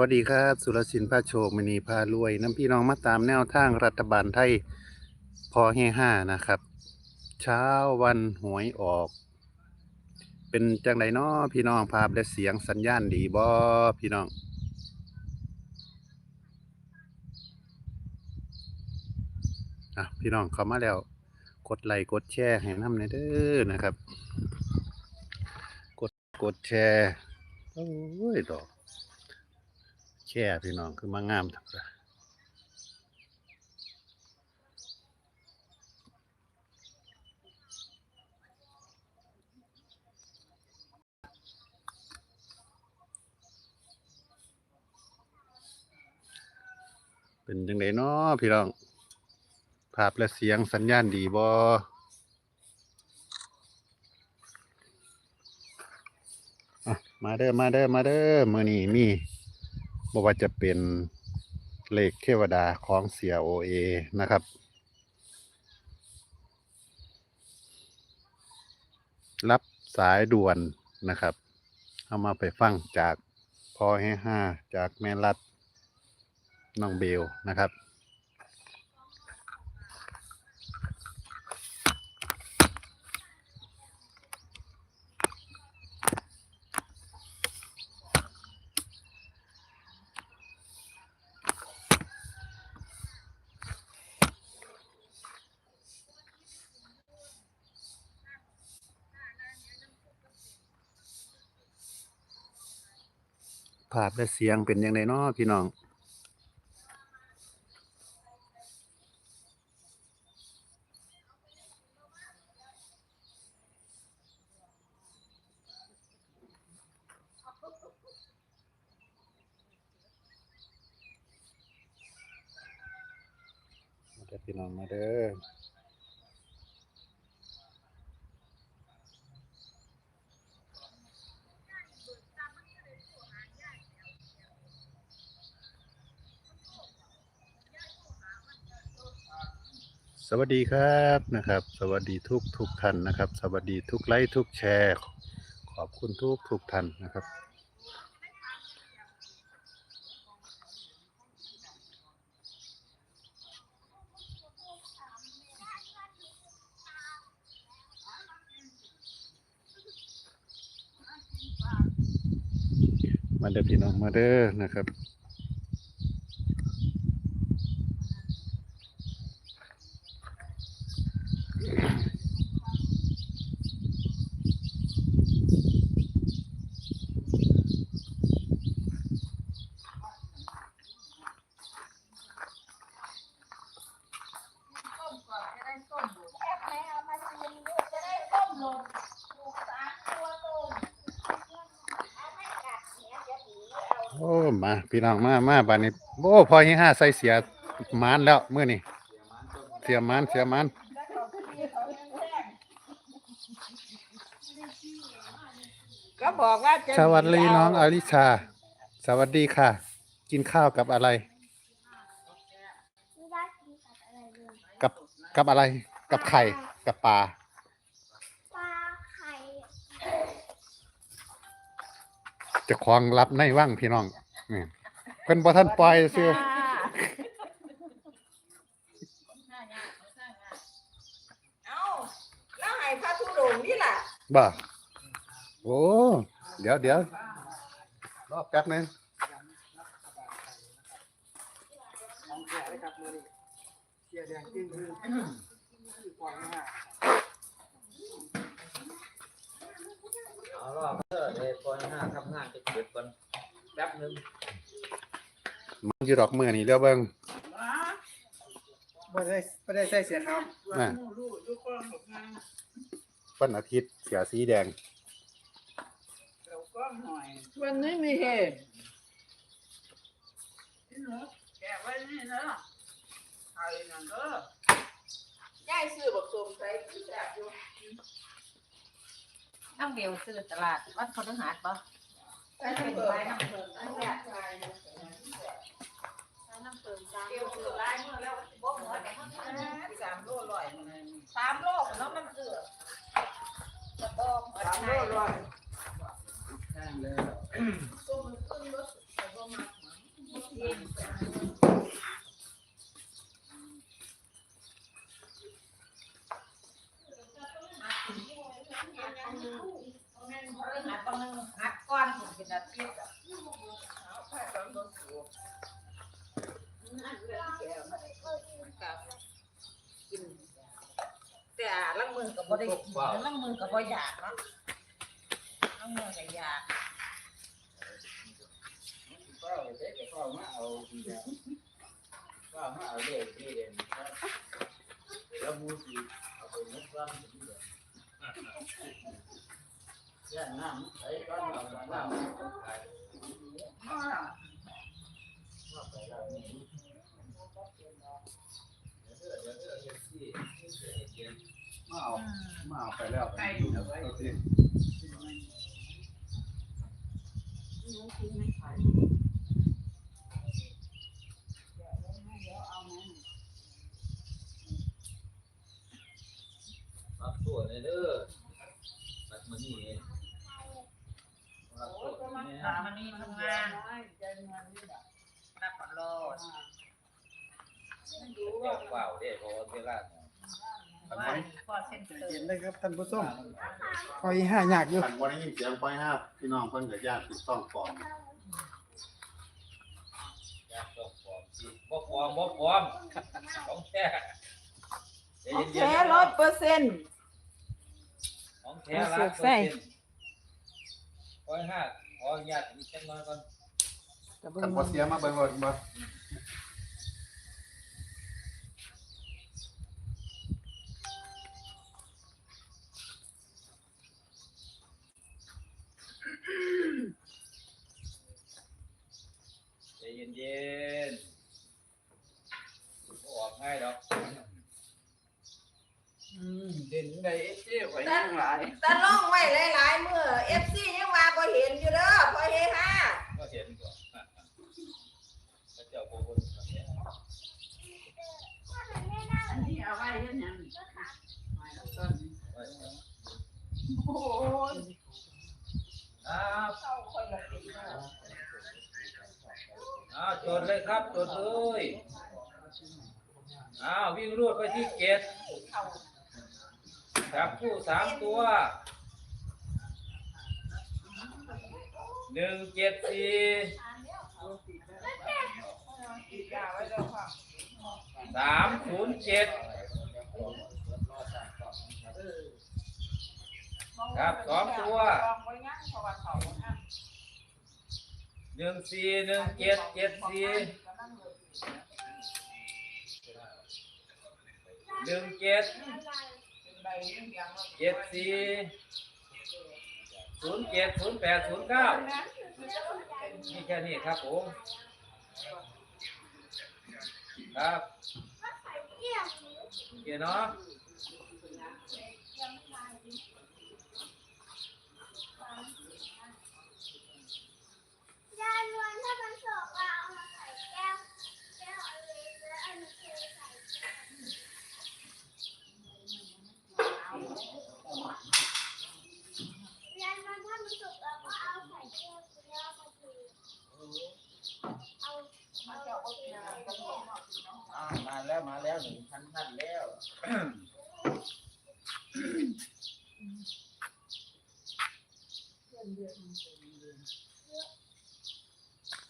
วัสดีครับ สุรสินพาโชคมณีพารวยน้ำพี่น้องมาตามแนวทางรัฐบาลไทยพอเฮห้านะครับ เช้าวันหวยออก เป็นจังไดน้อพี่น้องภาพและเสียงสัญญาณดีบ่พี่น้อง อะพี่น้องเข้ามาแล้ว กดไลค์กดแชร์ให้น้ำในอยเด้อนะครับ กดกดแชร์โอ้ยดอก แช่พี่น้องคือมางามทักละเป็นจังไดเนาะพี่น้อง ภาพและเสียงสัญญาณดีบ่อะมาเด้อมาเด้อมาเด้อมือนี้มี บ่ว่าจะเป็นเลขเทวดาของเสียโอเอนะครับ รับสายด่วนนะครับเอามาไปฟังจากพอให้ห้าจากแม่รัดน้องเบลนะครับ ภาพและเสียงเป็นยังไงเนาะพี่น้องเด้อพี่น้องมาเด้อ สวัสดีครับนะครับ สวัสดีทุกทุกท่านนะครับ สวัสดีทุกไลค์ทุกแชร์ ขอบคุณทุกทุกท่านนะครับ มาเด้อพี่น้องมาเด้อนะครับ โอ้มาพี่น้องมามาบานนี้โอ้พอให้ห้าใส่เสียมานแล้วเมื่อนี้เสียมานเสียมาน แล้วเขาก็ดีเขายังแจ้งก็ บอกว่าจะหสวัสดีน้องอลิชา สวัสดีค่ะ กินข้าวกับอะไร ไม่ได้กินกับอะไรเลยกับกับอะไร กับไข่ กับปลา ปลาไข่เจะคลองรับในว่างพี่น้องนี่เพิ่นบ่ทันปล่อยซื่อเอาแล้วให้พระธุดงค์นี่ล่ะ บ่ โอ้ เดี๋ยวเดี๋ยวรอแป๊บนึงของแก่เลยครับมือนี้เสียแดงจริงคือปล่อยมาเอารอบเออเลยก่อนห้าทำงานจะเก็บก่อนแป๊บหนึงมันอยู่ดอกมือนี่เดี๋ยวเบิ่งบ่ได้บ่ได้ใส่เสียครับอ่าวันอาทิตย์เสียสีแดง วันนี้มีเหตุแกไว้นี่นะไอ้นั่นเด้อย่ายซื้อบักสมใส่ที่แซ่บอยู่น้ำเดียวซื้อตลาดวัดพฤหัสปะใส่น้ำเปิดน้ำเปิดน้ำแซ่บใส่น้ำเปิดเกี่ยวซื้อหลายมื้อแล้วบ่หมดสามโลร้อยสามโลเนาะมันเสือจะต้องสามโลร้อย ห้งแล้วส้มมันขึ้นรถแต่บ่มาหัดบางนึงหัดก้อนผมเป็นอาทิตย์อะเอาไปตอนรถสูบนั่นเรื่องแก่มากับกินแต่ลังมือกับบ่ได้กินลังมือกับบ่อยากเนาะ ลังมือก็อยากก็เด็กก็มาเอาดีแล้วก็มาเอาเด็กนี่เด่นแล้วมูสีเอาไปมุกร้านนี่เด่นย่น้ำใส่ก้อนเอาน้ำใส่ว่าไปแล้วนี่มาเอามาเอาไปแล้วไปดูเอาสิรับตัวเลยเด้อบัดมื้อนี้รับตัวเนี่ย ตามันนี่ทำงานรับปลอด เดี๋ยวเปล่าเด้เพราะว่าเวลาเนี่ย ว่าพอเส้น เติเห็มนได้ครับท่านผู้ชมคอยห้าอยากอยู่ขันบ่ได้ยินเสียงไฟห้าพี่น้องเพิ่นก็ญาติถูกต้องก่อนอยากต้องปลอมสิบ่ปลอมบ่ปลอมของแท้ใจเย็นๆแท้ร้อยเปอร์เซ็นต์ของแท้ร้อยเปอร์เซ็นต์ร้อยห้าขออนุญาตมีแค่น้อยก่อนขันบ่เสียมาเบิ่งเบิ่ ใจเย็นๆบ่ออกง่ายดอกเด่นได้เจ๊ไว้ทั้งหลาย ตะล่องไว้หลายๆมื้อ FC ยังว่าบ่เห็นอยู่เด้อพ่อเฮฮา ก็เห็นก่อนพระเจ้าโกคนแบบนี้ นี่เอาไว้ยังยัง ไว้ครับ โอ้ย อ้าวอ้าวจดเลยครับจดเลยอ้าววิ่งรวดไปที่เกตจับคู่สามตัวหนึ่งเจ็ดสี่สามศูนย์เจ็ดครับสองตัว หนึ่งสี่หนึ่งเจ็ดเจ็ดสี่หนึ่งเจ็ดเจ็ดสี่ศูนย์เจ็ดศูนย์แปดศูนย์เก้านี่แค่นี้ครับผม ครับโอเคเนาะ ยาล้วนถ้ามันสกเราเอามาใส่แก้ว แก้วเอาเลยแล้วอันนี้เทใส่แก้วยาล้วนถ้ามันสุกเราก็เอาใส่แก้วแล้วเอามาเทเอาเอาเอาเทใส่แก้วอ่ามาแล้วมาแล้วหนึ่งพันท่านแล้ว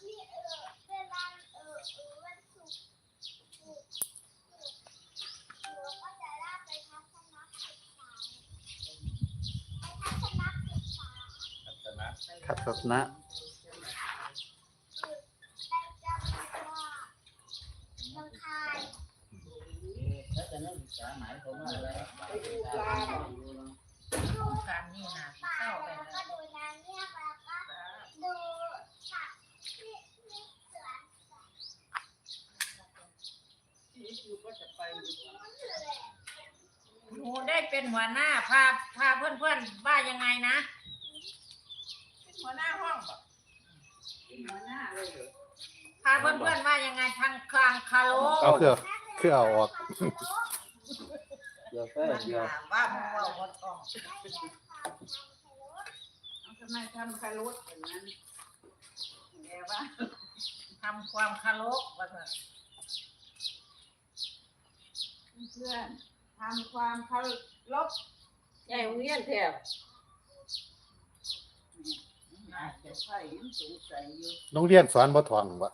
นี่เออเวลาเออเออวันศุกร์ศุกร์ศุกร์เราก็จะลากไปทัศนศึกษาไปทัศนศึกษา ทัศนะ ขัดศาสนะ ได้จำว่าเมืองคาย ทัศนศึกษาหมายความว่าอะไร การนี่นะ ป่า เศร้าไป แล้ว แล้ ก็ ว ดูนางเงือกแล้วก็ดูสัตว์ที่ที่เสือมันคืออะไร หนูได้ เป็นหัวหน้าพาพาเพื่อนเพื่อนๆว่ายังไงนะหัวหน้าห้องบอกหัวหน้าเลยเหรอพาเพื่อนเพื่อนๆว่ายังไงทางคลางคาโลเอาเครือเครือเอาออกเดี๋ยวแค่มันเดียวถามว่ามึงว่าวัดกล้องเอาทำไมทำคารุดอย่างนั้นแกว่าททำความเคารพว่าซั่นเพื่อน ทำความเคารพใหญ่โรงเรียนแถวอาจจะใช่ยังสงสัยอยู่โรงเรียนสอนบ่ท่องบ่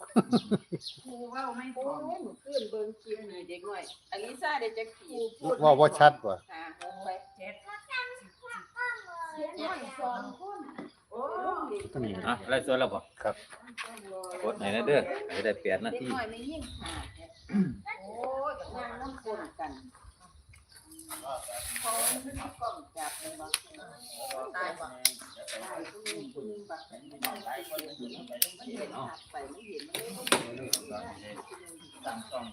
ครูเว่าไม่พโอ้อ ยหนูขึ้นเบิ่งเกียร์หน่อยเด็กหน่อยอลิซาเด็กจะขี่ว่าบ่ชัดบ่หาหกไปเจ็ดเขียนหน่อยสองคนโอ้เด็กนี่อะไล่สวนแล้วบ่ครับ กดไหนนะเด้อจะได้แปดนาเด็กทีหน่อยไม่ยิ่งหาโอ้ยก็นั่นั่งงน้ำคนกันพอมั นขึ้นกล้องจับเลยว่าตายบ่ได้ก็มีคนบักมันเห็นหักไปมันเห็นมันเลยตั้งกล้อง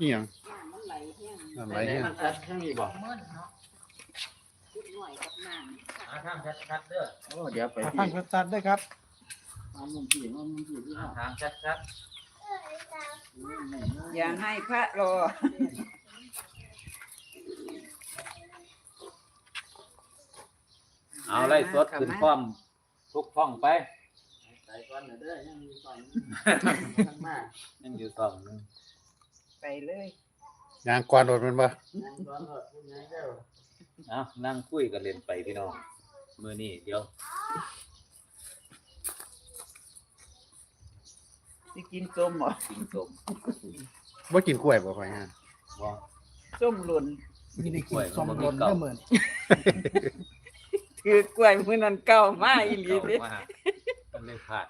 อีหยังน้ำมันไหลแห้งน้ำไหลแห้งมันชัดข้างนี้บ่มื้นเนาะนิดหน่อยกับน้ำหาทางชัดๆเด้อโอ้เดี๋ยวไปฟังชัดๆด้วยครับเอามุมที่เอามุมที่หาทางชัดอย่าให้พระรอ เอาไล่สดขึ้นพร้อมทุกช่องไปใส่ก่อนเด้อยังมีสองข้างมายังอยู่สองนึงไปเลยยางก่อนโดดมันบ่เอานั่งคุยกันเล่นไปพี่น้องมื้อนี้เดี๋ยวจะกินส้มเหรอกินสมบ่กินกล้วยบ่ค่อยฮะบ่ส้มหล่น มีได้กินสมหล่นได้เหมือน ถือกล้วยมื้อนั้นเก่ามาอีหลีเก่าเด้มากมันเลยพลาด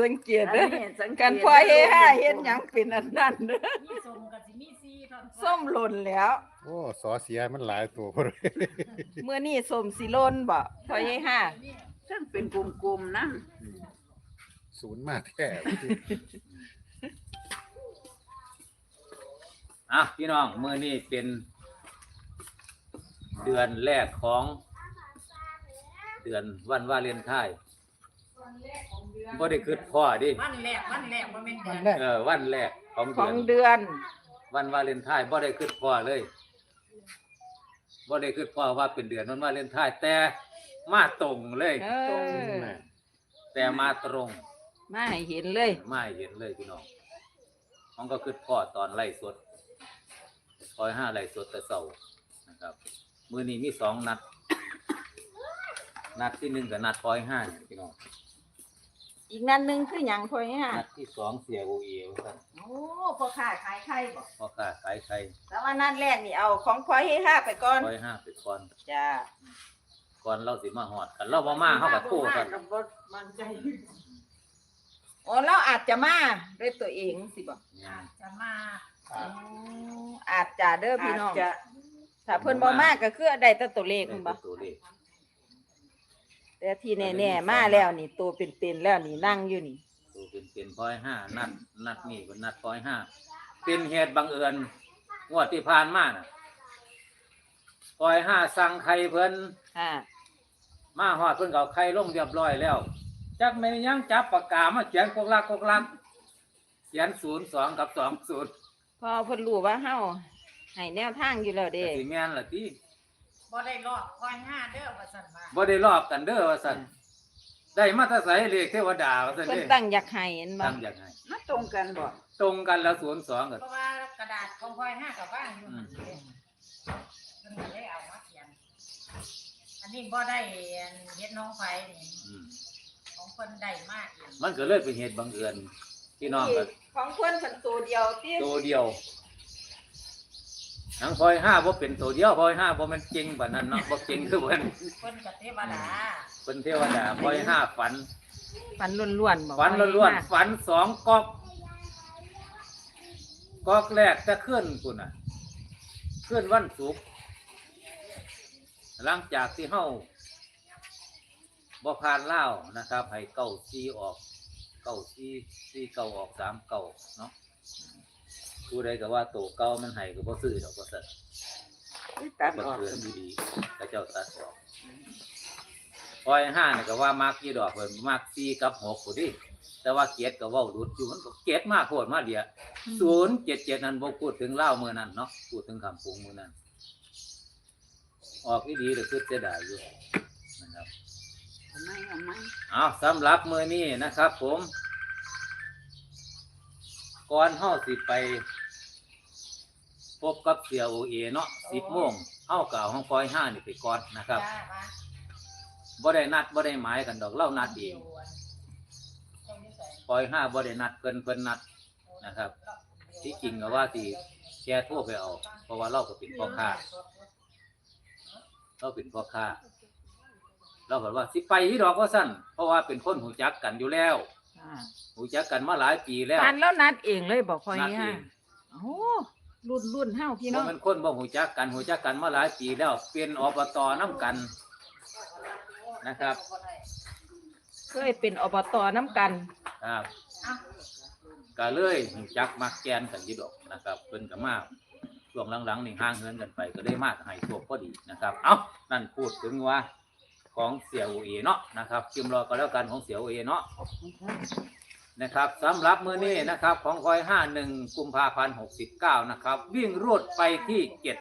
สังเกตเด้อกันพอเฮฮาเฮ็ดหยังเป็นอันนั้นเด้อมีส้มก็สิมีสี่ท่อนส้มหล่นแล้วโอ้สอเสียมันหลายตัวพุ่นเลยมื้อนี้ส้มสิหล่นบ่พอเฮฮาซึ่งเป็นกลุ่มๆนะศูนย์มาแท้อะพี่น้องมื้อนี้เป็น เดือนแรกของเดือนวันวาเลนไทน์บ่ได้คิดพ่อดิวันแรกวันแรกบ่แม่นวันเดือนแรกเออวันแรกของขเดือองน เดือน วันวาเลนไทน์บ่ได้คิดพ่อเลยบ่ได้คิดพ่อว่าเป็นเดือนวันวาเลนไทน์แต่มาตรงเลย เออ แต่มาตรงมาให้เห็นเลย มาให้เห็นเลยพี่น้องมันก็คิดพ่อตอนไล่สดคอยห้าไล่สดแต่เช้านะครับ มื้อนี้มีสองนัด นัดที่หนึ่งกับนัดคอยห้าเนี่ยพี่น้องอีกนัดหนึงคือหยังพอเฮฮานัดที่สองเสียโอเอวครับโอ้พ่อค้าขายไข่บ่พ่อค้าขายไข่แต่ว่านัดแรกนี่เอาของพอเฮฮาไปก่อนคอยห้าไปก่อนจ้าก่อนเราสิมาหอดกันเราบ่มาเฮาก็โทรกันมันใจโอ้เราอาจจะมาด้วยตัวเองสิบ่เนี่ยจะมา อ๋ออาจจะเด้อพี่น้องาจจะ ถ้าเพิ่นบ่มาก็คือได้แต่ตัวเลขได้แม่นบ่ตัวเลขแต่ที่แน่ๆมาแล้วนี่ตัวเป็นๆแล้วนี่นั่งอยู่นี่ ตัวเป็นเป็นพอยห้านัดนัดนี่เป็นนัดพอยห้าเป็นเหตุบังเอิญงวดที่ผ่านมาน่ะพอยห้าสั่งไข่เพิ่น ค่ะ มาหอดเพิ่นก็เอาไข่ลงเรียบร้อยแล้วจักแม่นยังจับปากกามาเขียนกกลักกกลักเขียนศูนย์สองกับสองศูนย์พอเพิ่นรู้ว่าเฮา ให้แนวทางอยู่แล้วเด้สิแม่นล่ะติบ่ได้รอบคอยห้าเด้อว่าซั่นว่าบ่ได้ลอกกันเด้อว่าซั่นได้มาแตะไสเลขเทวดาว่าซั่นเพิ่นเด้ตั้งอยากให้เห็นบ่ตั้งอย่างไงมาตรงกันบ่ตรงกันแล้วศูนย์สองกับเพราะว่ากระดาษของคอยห้ากับว่างอยู่อืมเพิ่นก็เลยเอามาเขียน อันนี้บ่ได้อันเฮ็ดน้องไฟนี่อืมของเพิ่นได้มากเองมันก็เลยเป็นเหตุบังเอิญพี่น้องก็ของเพิ่นเพิ่นตัวเดียวติตัวเดียว ทั้งพลอยห้าบ่เป็นตัวเดียวพลอยห้าบ่แมันเก่งแบบนั้นเนาะบ่เก่งคือเพิ่นเพิ่นกับเทวดาเพิ่นเทวดาพลอยห้าฝัน ฝันล้วนๆบ่ฝันล้วนๆฝันสองก๊อกก๊อกแรกจะขึ้นพุ่นน่ะขึ้นวันศุกร์หลังจากที่เฮาบ่ผ่านล่าวนะครับ ให้เก้าซีออกเก้าซีซีเก้าออกสามเก้าเนาะ ผู้ใดก็ว่าโตเก้ามันให้ก็บ่ซื้อดอกว่าซั่นตัดบัออกเทือนดีๆก็เจ้าตัดออกปล่อยห้านี่ก็ว่ามักกี่ดอกเพิ่นมักสี่กับหกพุ่นดิแต่ว่าเกียรติก็เว้าหลุดอยู่มันก็เกียรติมากโพดมาเดียศูนย์เจ็ดเจ็ดนั้นบ่พูดถึงเล่าวมื้อนั้นเนาะพูดถึงคำปรุงมื้อนั้นออกที่ดีแต่คือเสียดายอยู่นะครับเอาไหมเอาไหมเอาสำหรับมือนี้นะครับ ผม ก่อนเฮาสิไป พบกับเสียโอเอเนาะสิบโมงเฮาเก่าห้องปอยห้านี่ไปก่อนนะครับจ้ามาบ่ได้นัดบ่ได้หมายกันดอกเล่านัดเองปอยห้าบ่ได้นัดเพิ่นเพิ่นนัดนะครับ ที่จริงก็ว่าที่แกโทรไปเอา เพราะว่าเราก็เป็นพ่อค้าเราเป็นพ่อค้าเราบอกว่าสิไปที่ดอกก็สั้นเพราะว่าเป็นคนหูจักกันอยู่แล้วอ่าหูจักกันมาหลายปีแล้วปานแล้วนัดเองเลยบอกพ่อนัดเฮีเอยงโอ้ รุ่นรุ่นเฮาพี่น้บ่องแมันคนบ่หูจักกันหูจักกันมาหลายปีแล้วเป็นอบตน้ำกันนะครับ เคยเป็นอบตน้ำกันครับก็เลยหูจักมักแกนกันอยี่ดอกนะครับเพิ่นก็มาช่วงหลังๆนี่ห่างเหินกันไปก็ได้มากให้โชคพอดีนะครับ เอ้านั่นพูดถึงว่าของเสียโอเอเนาะนะครับจิมรอก็แล้วกันของเสียโอเอเนาะ นะครับสำหรับมือนี้นะครับของคอยห้าหนึ่งกุมภาพันธ์หกสิบเก้านะครับ วิ่งรวดไปที่เจ็ด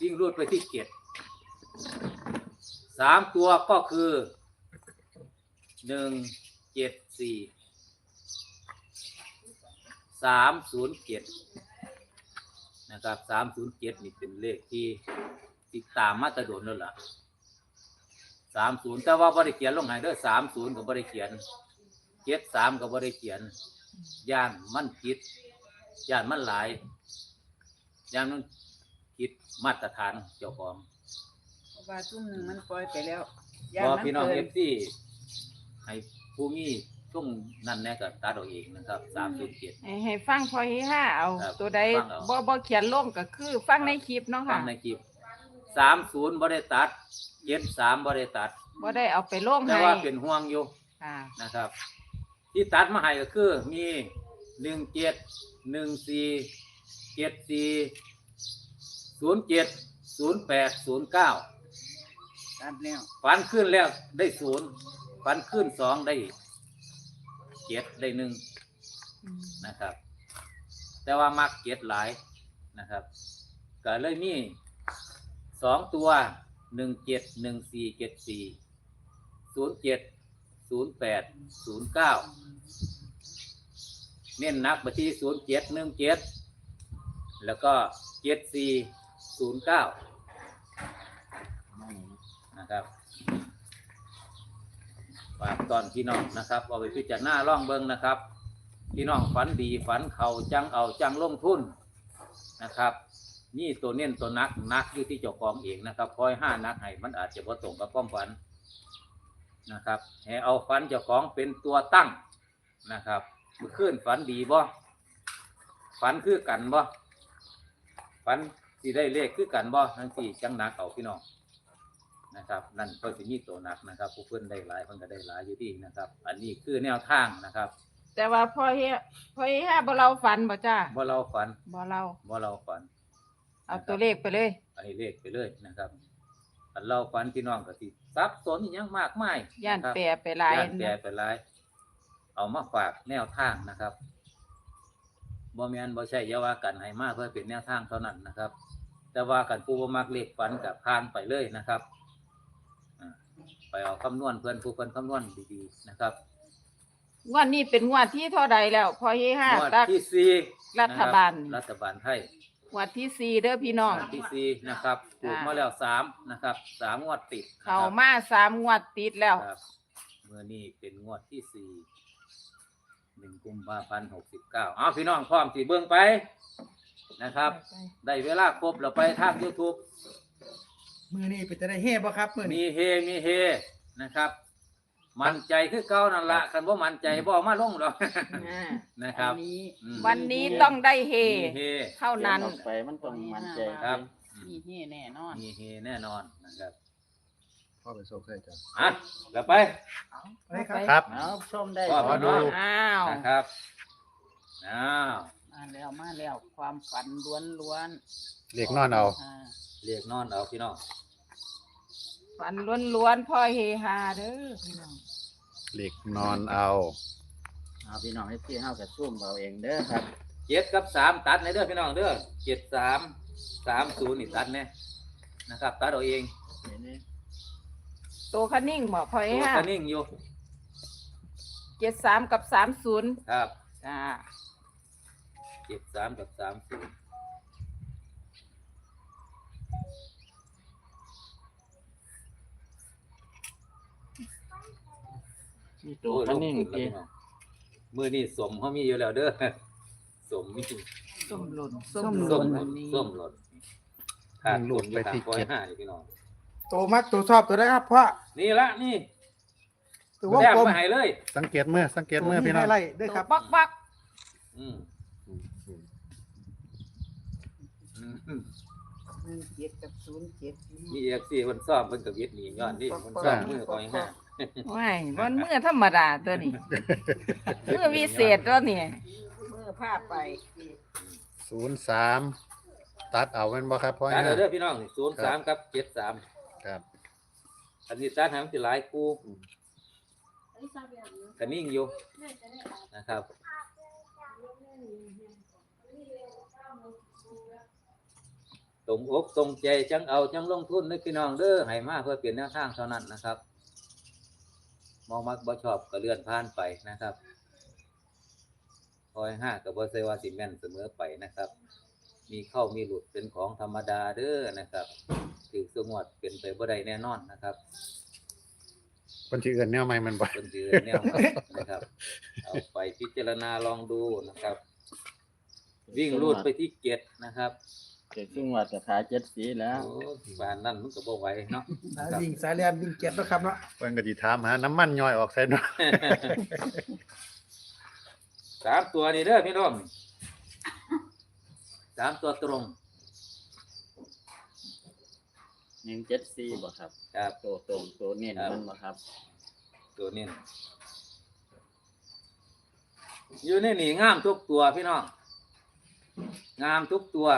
วิ่งรวดไปที่เจ็ดสามตัวก็คือหนึ่งเจ็ดสี่สามศูนย์เจ็ดนะครับสามศูนย์เจ็ดนี่เป็นเลขที่ติดตามมาตรโดนแล้วล่ะ สามศูนย์แต่ว่าบริเขียนลงใหายเด้อสามศูนย์กับบริเขียนเจ็ดสามกับบริเขียนย่านมันคิดย่านมันหลายย่านมันคิดมาตรฐานเจ้าของเพราะว่าทุ่มหนึ่งมันปล่อยไปแล้วพอพี่น้องเอฟซีให้ผู้มีช่วงนั้นแน่ก็ตัดเอาเองนะครับสามศูนย์เจ็ด ให้ให้ฟังพ่อเฮียเอา ครับตัวใดฟังเอา บ่บ่เขียนลงก็คือ ฟังในคลิปเนาะฟัค่ะ งในคลิป สามศูนย์บริตัดเจ็ดสามบริตัด บ่ได้เอาไปลงแต่ให้ว่าเป็นห่วงอยู่ค่ะนะครับ ที่ตัดมาให้ก็คือมีหนึ่งเจ็ดหนึ่งสี่เจ็ดสี่ศูนย์เจ็ดศูนย์แปดศูนย์เก้าตัดแล้วฟันขึ้นแล้วได้ศูนย์ฟันขึ้นสองได้เจ็ดได้หนึ่งอืมนะครับ แต่ว่ามักเก็ดหลายนะครับ ก็เลยมี สองตัวหนึ่งเจ็ดหนึ่งสี่เจ็ดสี่ศูนย์เจ็ดศูนย์แปดศูนย์เก้าเน้นนักไปที่ศูนย์เจ็ดหนึ่งเจ็ดแล้วก็เจ็ดสี่ศูนย์เก้านะครับฝากตอนพี่น้องนะครับเอาไปพิจารณาล่องเบิงนะครับ พี่น้องฝันดีฝันเขาจังเอาจังลงทุนนะครับ นี่ตัวเน้นตัวนักนักอยู่ที่เจ้าของเองนะครับคอยห้านักให้มันอาจจะพอตรงกับความฝันนะครับให้เอาฝันเจ้าของเป็นตัวตั้งนะครับเมื่อคืนฝันดีบ่ฝันคือกันบ่ฝันสิได้เลขคือกันบ่ทั้งสี่จังนักเอาพี่น้องนะครับ นั่นก็สิมีตัวนักนะครับ ผู้เพื่อนได้หลายเพิ่นก็ได้หลายอยู่ดีนะครับ อันนี้คือแนวทางนะครับ แต่ว่าพ่อเฮียพ่อเฮียบ่เราฝันบ่จ้าบ่เราฝันบ่เราบ่เราฝัน เอาตัวเลขไปเลยอันนี้เลขไปเลยนะครับอันเราฝันพี่น้องก็สิซับสนอหยังมากมายย่านนะครับแปรไปหลายย่านแปรไปหลาย เอามาฝากแนวทางนะครับบ่แม่นบ่ใช่อยาว่ากันให้มาเพื่อเป็นแนวทางเท่านั้นนะครับ แต่ว่ากันผู้บ่มักเลขฝันกับผ่านไปเลยนะครับอ่าไปเอาคำนวณเพื่อนผู้เพิ่นคำนวณดีๆนะครับงวดนี้เป็นงวดที่เท่าใดแล้วพ่อเฮียงวดตักที่สี่รัฐบาล นะครับรัฐบาลไทย งวดที่สี่เด้อพี่น้องงวดที่สี่นะครับถูกมาแล้วสามนะครับสามงวดติดนะครับเข้ามาสามงวดติดแล้ว ครับเมื่อนี้เป็นงวดที่สี่หนึ่งกุมภาพันธ์หกสิบเก้าเอาพี่น้องพร้อมสีเบื้องไปนะครับ ได้เวลาครบเราไปทาง YouTube มือนี่เป็นจะได้เฮ่บ่ครับมือมีนี้เฮมีเฮนะครับ มั่นใจคือเก้านั่นละคันว่ามั่นใจบ่เอามาลงหรอกอ่านะครับ อันนี้ อืม วันนี้ต้องได้เฮ มีเฮเท่านั้น ไปมันต้องมั่นใจครับมีเฮแน่นอน มีเฮแน่นอนนะครับพ่อไปโซเคยจ้ะอะเราไปไปครับครับ เอาชมได้พ่อขอดู อ้าว นะครับอ้าวมาแล้วมาแล้วความฝันล้วนล้วนเรียกนอนเอาอ่า เรียกนอนเอาพี่น้อง ฝันล้วนล้วนพ่อเฮฮาเด้อพี่น้องเรียกนอนเอาเอาพี่น้องให้พี่เฮากับซุ่มเอาเองเด้อครับเจ็ดกับสามตัดในเด้อพี่น้องเด้อเจ็ดสามสามศูนย์นี่ตัดเนี่ยนะครับตัดเอาเองนี่นี่ตัวคันนิ่งบอกพอตัวห้าก็นิ่งอยู่เจ็ดสามกับสามศูนย์ครับจ้าเจ็ดสามกับสามศูนย์ นี่ตัวโอ้ยคันลงนิ่งทุนแล้วเกีพี่น้องมือนี่สมเขามีอยู่แล้วเด้อสมมีส้มหล่นส้มหล่นส้มหล่นขาดทุนอยู่ทางปอยห้านี่พี่น้องตัวมักตัวชอบตัวได้ครับพ่อนี่ละนี่ตัววงแต้มกลมมาให้เลย สังเกตมือสังเกตมือตัวพี่น้องให้ไล่ด้วยตัวครับบักบักอืมอืม หนึ่งเจ็ดกับศูนย์เจ็ดมีเอฟซีคนซ่อมเพิ่นกับยึดหนีย้อนนี่คนซ่อมมือปอยห้าว้ายมันมือธรรมดาตัวนี้มือวิเศษตัวนี้เมื่อผ้าไปศูนย์สามตัดเอาเป็นบ่ครับพ่อตัดห้าเอาเด้อพี่น้องศูนย์สามกับเจ็ดสามครับอันนี้ตัดให้มันสิหลายคู่ก็นิ่งอยู่นะครับ ตรงอกตรงใจจังเอาจังลงทุนในพี่น้องเด้อให้มาเพื่อเปลี่ยนแนวทางเท่านั้นนะครับมองมักบ่ชอบก็เลื่อนผ่านไปนะครับคอยห้ากับบ่เซว่าสิแม่นเสมอไปนะครับ มีเข้ามีหลุดเป็นของธรรมดาเด้อนะครับถือสงวดเป็นไปบ่ได้แน่นอนนะครับคนที่อื่นแนวใหม่มันบ่เป็นเดือนแนวใหม่นะครับ เอาไปพิจารณาลองดูนะครับ วิ่งรูดไปที่เก็ดนะครับ เกิดขึ้นว่าจะขายเจ็ดสีแล้ว โอ้บ้านนั่นมันก็บ่ไหวเนาะ สายวิ่งสายเลียนวิ่งเจ็ดนะครับเนาะเพิ่นก็สิถามหาน้ำมันย่อยออกใส่เนาะสามตัวนี่เด้อพี่น้องสามตัวตรง หนึ่งเจ็ดสี่บ่ครับครับตัวตรงตัวเน้นมันบ่ครับ ตัวนี้อยู่ในนี่งามทุกตัวพี่น้อง งามทุกตัว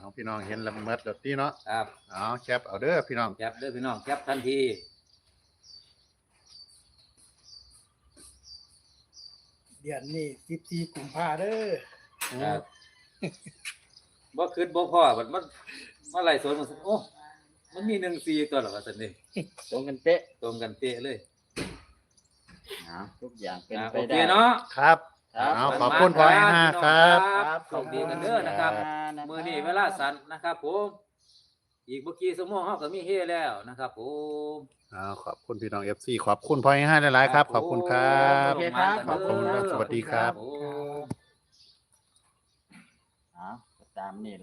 เอาพี่น้องเห็นแล้วเมิดแล้วติเนาะครับเอาแคปเอาเด้อพี่น้องแคปเด้อพี่น้องแคปทันทีเดือนนี้สิบสี่กุมภาเด้อครับบ่คืนบ่พอมันมันมาไล่สวนมันโอ้มันมีหนึ่งสี่ตัวเหรอวะสันนี่ตรงกันเป๊ะตรงกันเป๊ะเลยเอาทุกอย่างเป็นอ่าไปโอเคได้ เนาะ ครับครับ เอาขอบคุณพ่อให้ห้าครับครับโชคดีกันเด้อนะครับมือนี้เวลาสั้นนะครับผมอีกเมื่อกี้สมองเฮาก็มีเฮแล้วนะครับผมเอาขอบคุณพี่น้อง FC ขอบคุณพ่อให้ห้าหลายๆครับ ขอบคุณครับโอเคครับขอบคุณครับสวัสดีครับผมเอาตามนี่แหละ